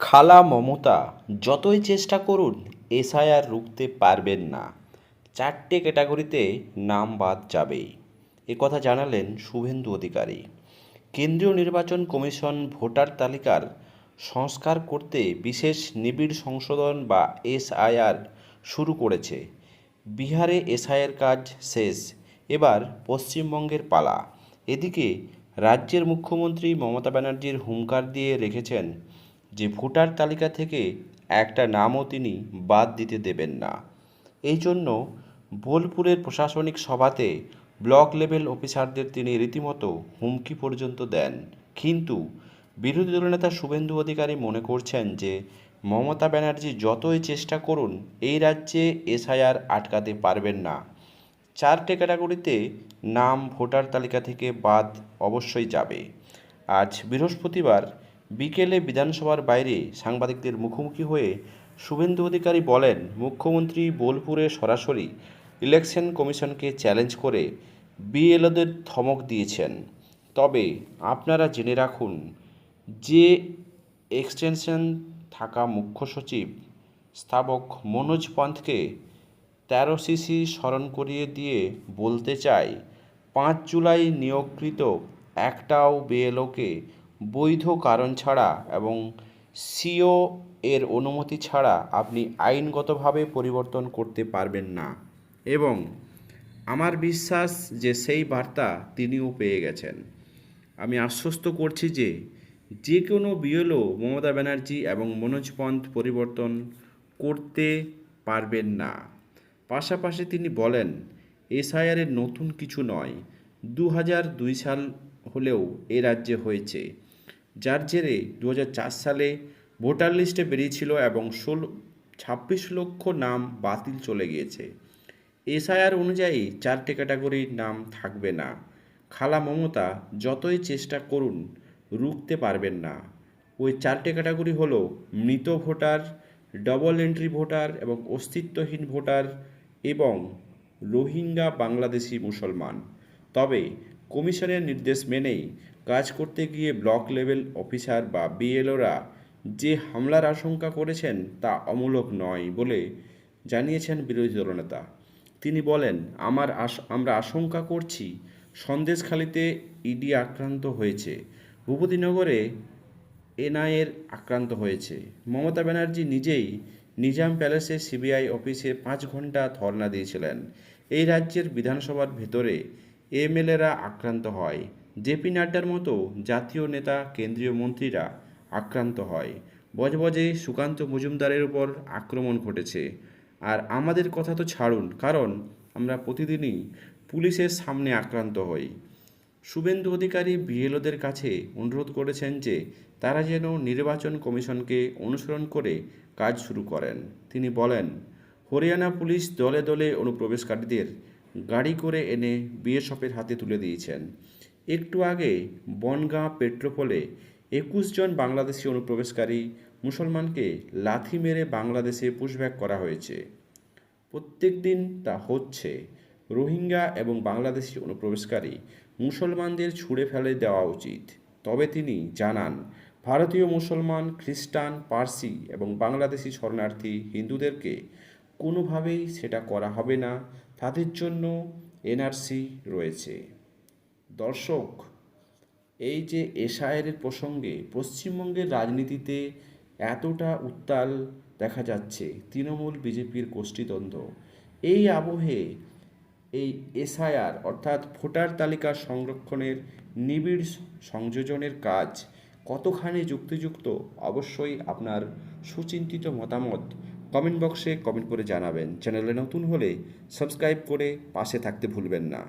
খালা মমতা, যতই চেষ্টা করুন, এসআইআর রুখতে পারবেন না। চারটে ক্যাটাগরিতে নাম বাদ যাবেই। কথা জানালেন শুভেন্দু অধিকারী। কেন্দ্রীয় নির্বাচন কমিশন ভোটার তালিকার সংস্কার করতে বিশেষ নিবিড় সংশোধন বা এসআইআর শুরু করেছে। বিহারে এসআইআর কাজ শেষ, এবার পশ্চিমবঙ্গের পালা। এদিকে রাজ্যের মুখ্যমন্ত্রী মমতা ব্যানার্জির হুঙ্কার দিয়ে রেখেছেন যে ভোটার তালিকা থেকে একটা নামও তিনি বাদ দিতে দেবেন না। এই জন্য বোলপুরের প্রশাসনিক সভাতে ব্লক লেভেল অফিসারদের তিনি রীতিমতো হুমকি পর্যন্ত দেন। কিন্তু বিরোধী দলনেতা শুভেন্দু অধিকারী মনে করছেন যে, মমতা ব্যানার্জি যতই চেষ্টা করুন, এই রাজ্যে এসআইআর আটকাতে পারবেন না। চারটে ক্যাটাগরিতে নাম ভোটার তালিকা থেকে বাদ অবশ্যই যাবে। আজ বৃহস্পতিবার বিকেলে বিধানসভার বাইরে সাংবাদিকদের মুখোমুখি হয়ে শুভেন্দু অধিকারী বলেন, মুখ্যমন্ত্রী বোলপুরে সরাসরি ইলেকশন কমিশনকে চ্যালেঞ্জ করে বিএলওদের ধমক দিয়েছেন। তবে আপনারা জেনে রাখুন, যে এক্সটেনশন থাকা মুখ্য সচিব স্থাবক মনোজ পন্থকে তেরো সিসি স্মরণ করিয়ে দিয়ে বলতে চাই পাঁচ জুলাই নিয়োগকৃত একটাও বিএলওকে বৈধ কারণ ছাড়া এবং সিও এর অনুমতি ছাড়া আপনি আইনগতভাবে পরিবর্তন করতে পারবেন না। এবং আমার বিশ্বাস যে সেই বার্তা তিনিও পেয়ে গেছেন। আমি আশ্বস্ত করছি যে যে কোনো বিএলও মমতা ব্যানার্জি এবং মনোজ পন্থ পরিবর্তন করতে পারবেন না। পাশাপাশি তিনি বলেন এসআইআরের নতুন কিছু নয়। দু সাল হলেও এ রাজ্যে হয়েছে। যার জেরে দু হাজার চার সালে ভোটার লিস্টে বেরিয়েছিল এবং ষোলো, ছাব্বিশ লক্ষ নাম বাতিল চলে গিয়েছে। এসআইআর অনুযায়ী চারটে ক্যাটাগরির নাম থাকবে না। খালা মমতা, যতই চেষ্টা করুন, রুখতে পারবেন না। ওই চারটে ক্যাটাগরি হলো মৃত ভোটার, ডবল এন্ট্রি ভোটার এবং অস্তিত্বহীন ভোটার এবং রোহিঙ্গা বাংলাদেশি মুসলমান। তবে কমিশনের নির্দেশ মেনেই কাজ করতে গিয়ে ব্লক লেভেল অফিসার বা বিএলওরা যে হামলার আশঙ্কা করেছেন তা অমূলক নয় বলে জানিয়েছেন বিরোধী দলনেতা। তিনি বলেন, আমার আমরা আশঙ্কা করছি, সন্দেশখালিতে ইডি আক্রান্ত হয়েছে, ভূপতিনগরে এনআইএর আক্রান্ত হয়েছে। মমতা ব্যানার্জি নিজেই নিজাম প্যালেসে সিবিআই অফিসে পাঁচ ঘণ্টা ধর্ণা দিয়েছিলেন। এই রাজ্যের বিধানসভার ভেতরে এমএলএরা আক্রান্ত হয়। জেপি নাড্ডার মতো জাতীয় নেতা, কেন্দ্রীয় মন্ত্রীরা আক্রান্ত হয়। বজবজে সুকান্ত মজুমদারের উপর আক্রমণ ঘটেছে। আর আমাদের কথা তো ছাড়ুন, কারণ আমরা প্রতিদিনই পুলিশের সামনে আক্রান্ত হই। শুভেন্দু অধিকারী বিএলওদের কাছে অনুরোধ করেছেন যে তারা যেন নির্বাচন কমিশনকে অনুসরণ করে কাজ শুরু করেন। তিনি বলেন, হরিয়ানা পুলিশ দলে দলে অনুপ্রবেশকারীদের গাড়ি করে এনে বিএসএফের হাতে তুলে দিয়েছেন। একটু আগে বনগাঁ পেট্রোপোলে একুশ জন বাংলাদেশি অনুপ্রবেশকারী মুসলমানকে লাথি মেরে বাংলাদেশে পুশব্যাক করা হয়েছে। প্রত্যেক দিন তা হচ্ছে। রোহিঙ্গা এবং বাংলাদেশি অনুপ্রবেশকারী মুসলমানদের ছুঁড়ে ফেলে দেওয়া উচিত। তবে তিনি জানান, ভারতীয় মুসলমান, খ্রিস্টান, পার্সি এবং বাংলাদেশি শরণার্থী হিন্দুদেরকে কোনোভাবেই সেটা করা হবে না। তাদের জন্য এনআরসি রয়েছে। দর্শক, এই যে এশায়ের প্রসঙ্গে পশ্চিমবঙ্গের রাজনীতিতে এতটা উত্তাল দেখা যাচ্ছে তৃণমূল বিজেপির গোষ্ঠীদ্বন্দ্ব, এই আবহে এই এসআইআর অর্থাৎ ভোটার তালিকা সংরক্ষণের নিবিড় সংযোজনের কাজ কতখানি যুক্তিযুক্ত, অবশ্যই আপনার সুচিন্তিত মতামত কমেন্ট বক্সে কমেন্ট করে জানাবেন। চ্যানেলে নতুন হলে সাবস্ক্রাইব করে পাশে থাকতে ভুলবেন না।